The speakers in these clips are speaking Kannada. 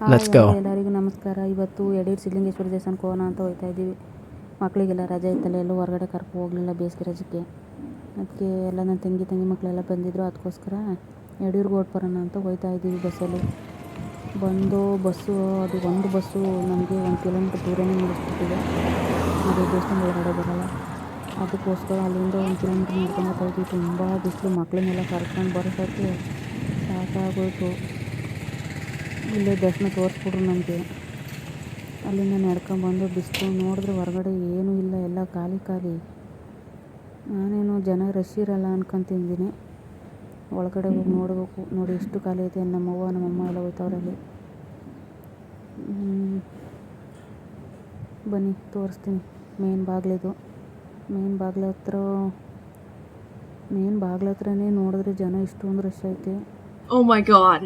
Let's ಗೋ ಎಲ್ಲರಿಗೂ ನಮಸ್ಕಾರ. ಇವತ್ತು ಎಡೀರ್ ಸಿದ್ಲಿಂಗೇಶ್ವರ ದೇವಸ್ಥಾನಕ್ಕೆ ಹೋಗೋಣ ಅಂತ ಹೋಗ್ತಾ ಇದ್ದೀವಿ. ಮಕ್ಕಳಿಗೆಲ್ಲ ರಜೆ ಇತ್ತಲ್ಲ ಎಲ್ಲೂ ಹೊರಗಡೆ ಕರ್ಕೊ ಹೋಗಲಿಲ್ಲ ಬೇಸಿಗೆ ರಜಕ್ಕೆ ಅದಕ್ಕೆ ಎಲ್ಲ ನನ್ನ ತಂಗಿ ತಂಗಿ ಮಕ್ಕಳೆಲ್ಲ ಬಂದಿದ್ದರು ಅದಕ್ಕೋಸ್ಕರ ಯಡಿಯೂರ್ಗೆ ಓಟ್ ಬರೋಣ ಅಂತ ಹೋಗ್ತಾ ಇದ್ದೀವಿ ಬಸ್ಸಲ್ಲಿ. ಬಂದು ಬಸ್ಸು ಅದು ಒಂದು ಬಸ್ಸು ನಮಗೆ ಒಂದು ಕಿಲೋಮೀಟ್ರ್ ದೂರನೇ ನಿಲ್ಲಿಸ್ಬಿಟ್ಟಿದೆ ಅದು ದೇವಸ್ಥಾನ ಒಳಗಡೆ ಬರೋಲ್ಲ. ಅದಕ್ಕೋಸ್ಕರ ಅಲ್ಲಿಂದ ಒಂದು ಕಿಲೋಮೀಟ್ರ್ ನಡ್ಕೊಂಡು ಹೋಗ್ತಾ ಇದ್ದೀವಿ. ತುಂಬ ಬಿಸಿಲು. ಮಕ್ಕಳನ್ನೆಲ್ಲ ಕರ್ಕೊಂಡು ಬರೋಕ್ಕೆ ಸಾಕಾಗೋಯ್ತು. ಇಲ್ಲೇ ದರ್ಶನ ತೋರಿಸ್ಬಿಟ್ರು ನಮಗೆ ಅಲ್ಲಿಂದ ನಡ್ಕೊಂಬಂದು ಬಿಸಿಲು ನೋಡಿದ್ರೆ ಹೊರಗಡೆ ಏನೂ ಇಲ್ಲ, ಎಲ್ಲ ಖಾಲಿ ಖಾಲಿ. ನಾನೇನು ಜನ ರಶ್ ಇರಲ್ಲ ಅನ್ಕೊಂತಿದ್ದೀನಿ. ಒಳಗಡೆ ಹೋಗಿ ನೋಡಬೇಕು. ನೋಡಿ ಎಷ್ಟು ಖಾಲಿ ಐತೆ ನಮ್ಮವ್ವ, ನಮ್ಮಮ್ಮ ಎಲ್ಲ ಹೋಯ್ತವ್ರಲ್ಲಿ ಬನ್ನಿ, ತೋರಿಸ್ತೀನಿ. ಮೇನ್ ಬಾಗಿಲಿದು ಮೇನ್ ಬಾಗಿಲ ಹತ್ರ, ಮೇನ್ ಬಾಗಿಲ ಹತ್ರನೇ ನೋಡಿದ್ರೆ ಜನ ಇಷ್ಟೊಂದು ರಶ್ ಐತೆ. ಓ ಮೈ god.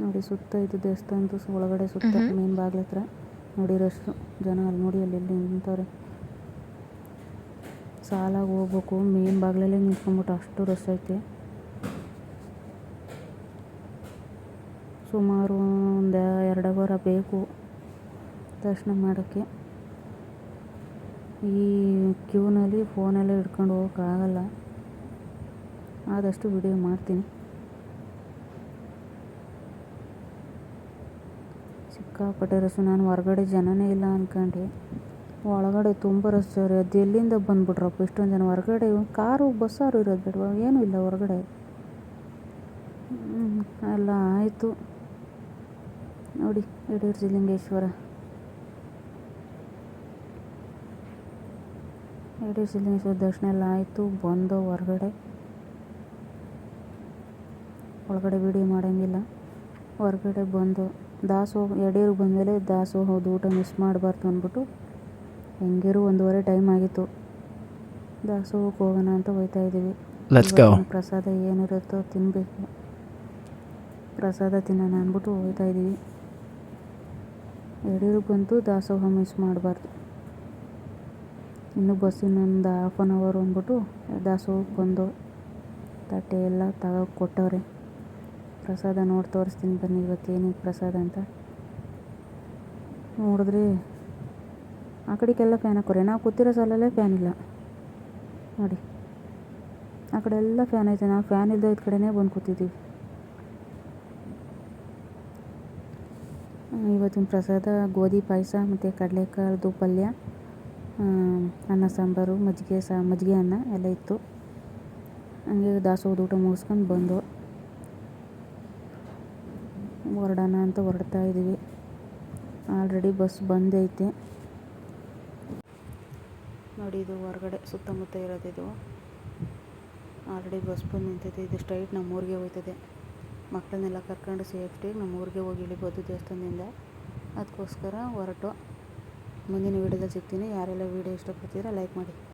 ನೋಡಿ ಸುತ್ತ ಇದು ದೇವಸ್ಥಾನದ ಒಳಗಡೆ ಸುತ್ತ. ಮೇನ್ ಬಾಗಿಲ ಹತ್ರ ನೋಡಿ ರಶ್ಶು ಜನ ಅಲ್ಲಿ ನೋಡಿ ಅಲ್ಲಿ ಎಲ್ಲಿ ನಿಂತವ್ರೆ. ಸಾಲಾಗಿ ಹೋಗ್ಬೇಕು. ಮೇನ್ ಬಾಗಿಲಲ್ಲೇ ನಿಂತ್ಕೊಂಡ್ಬಿಟ್ಟು ಅಷ್ಟು ರಶ್ ಐತೆ. ಸುಮಾರು ಒಂದು ಎರಡು ಅವರ ಬೇಕು ದರ್ಶನ ಮಾಡೋಕ್ಕೆ. ಈ ಕ್ಯೂನಲ್ಲಿ ಫೋನೆಲ್ಲ ಹಿಡ್ಕೊಂಡು ಹೋಗೋಕ್ಕಾಗಲ್ಲ. ಆದಷ್ಟು ವಿಡಿಯೋ ಮಾಡ್ತೀನಿ. ಸಿಕ್ಕಾಪಟ್ಟೆ ರಸ. ನಾನು ಹೊರಗಡೆ ಜನನೇ ಇಲ್ಲ ಅನ್ಕೊಂಡೆ. ಒಳಗಡೆ ತುಂಬ ರಶ್ ರೀ ಅದು ಎಲ್ಲಿಂದ ಬಂದ್ಬಿಟ್ರಪ್ಪ? ಇಷ್ಟೊಂದು ಜನ ಹೊರಗಡೆ. ಕಾರು ಬಸ್ಸಾರು ಇರೋದು ಬೇಡವಾ? ಏನೂ ಇಲ್ಲ ಹೊರಗಡೆ. ಎಲ್ಲ ಆಯಿತು. ನೋಡಿ ಯಡೂರು ಜಿಲಿಂಗೇಶ್ವರ. ಯಡೂರು ಜಿಲಿಂಗೇಶ್ವರ ದರ್ಶನ ಎಲ್ಲ ಆಯಿತು. ಬಂದು ಹೊರಗಡೆ. ಒಳಗಡೆ ವಿಡಿಯೋ ಮಾಡೋಂಗಿಲ್ಲ. ಹೊರಗಡೆ ಬಂದು ದಾಸೋಹ ಯಡೂರಿಗೆ ಬಂದಮೇಲೆ ದಾಸೋಹದ ಊಟ ಮಿಸ್ ಮಾಡಬಾರ್ದು ಅಂದ್ಬಿಟ್ಟು ಹೆಂಗಿರು ಒಂದೂವರೆ ಟೈಮ್ ಆಗಿತ್ತು. ದಾಸೋಹಕ್ಕೆ ಹೋಗೋಣ ಅಂತ ಹೋಯ್ತಾ ಇದ್ದೀವಿ. Let's go. ಇವತ್ತಿನ ಪ್ರಸಾದ ಏನಿರುತ್ತೋ ತಿನ್ನಬೇಕು ಪ್ರಸಾದ ತಿನ್ನೋಣ ಅಂದ್ಬಿಟ್ಟು ಹೋಗ್ತಾ ಇದ್ದೀವಿ. ಯಡೂರಿಗೆ ಬಂತು ದಾಸೋಹ ಮಿಸ್ ಮಾಡಬಾರ್ದು. ಇನ್ನು ಬಸ್ಸಿನೊಂದು ಹಾಫ್ ಆನ್ ಅವರ್ ಅಂದ್ಬಿಟ್ಟು ದಾಸೋಹಕ್ಕೆ ಬಂದು ತಟ್ಟೆ ಎಲ್ಲ ತಗೋ ಕೊಟ್ಟವ್ರೆ ಪ್ರಸಾದ ನೋಡಿ ತೋರಿಸ್ತೀನಿ ಬನ್ನಿ ಇವತ್ತು ಏನಿದೆ ಪ್ರಸಾದ ಅಂತ. ನೋಡಿದ್ರಿ, ಆ ಕಡೆಗೆಲ್ಲ ಫ್ಯಾನ್ ಹಾಕೋರಿ. ನಾವು ಕೂತಿರೋ ಸಾಲಲ್ಲೇ ಫ್ಯಾನ್ ಇಲ್ಲ. ನೋಡಿ. ಆ ಕಡೆ ಎಲ್ಲ ಫ್ಯಾನ್ ಐತೆ. ನಾವು ಫ್ಯಾನ್ ಇಲ್ಲದೆ ಕಡೆನೇ ಬಂದು ಕೂತಿದ್ದೀವಿ. ಇವತ್ತಿನ ಪ್ರಸಾದ ಗೋಧಿ ಪಾಯಸ ಮತ್ತು ಕಡಲೆಕಾಳ್ದು ಪಲ್ಯ ಅನ್ನ ಸಾಂಬಾರು, ಮಜ್ಜಿಗೆ ಸಾ, ಮಜ್ಜಿಗೆ ಅನ್ನ ಎಲ್ಲ ಇತ್ತು. ಹಂಗೆ ದಾಸೋಹದ ಊಟ ಮುಗಿಸ್ಕೊಂಡು ಬಂದು ಹೊರಡೋಣ ಅಂತ ಹೊರಡ್ತಾ ಇದ್ದೀವಿ. ಆಲ್ರೆಡಿ ಬಸ್ ಬಂದೈತೆ. ನೋಡಿ ಇದು ಹೊರಗಡೆ ಸುತ್ತಮುತ್ತ ಇರೋದಿದು. ಆಲ್ರೆಡಿ ಬಸ್ ಬಂದು ನಿಂತೈತೆ. ಇದು ಸ್ಟ್ರೈಟ್ ನಮ್ಮ ಊರಿಗೆ ಹೋಗ್ತದೆ ಮಕ್ಕಳನ್ನೆಲ್ಲ ಕರ್ಕೊಂಡು ಸೇಫ್ಟಿಗೆ ನಮ್ಮ ಊರಿಗೆ ಹೋಗಿ ಇಳಿಬೋದು ದೇವಸ್ಥಾನದಿಂದ. ಅದಕ್ಕೋಸ್ಕರ ಹೊರಟು. ಮುಂದಿನ ವೀಡಿಯೋದಲ್ಲಿ ಸಿಗ್ತೀನಿ. ಯಾರೆಲ್ಲ ವೀಡಿಯೋ ಇಷ್ಟಪಡ್ತೀರಾ ಲೈಕ್ ಮಾಡಿ.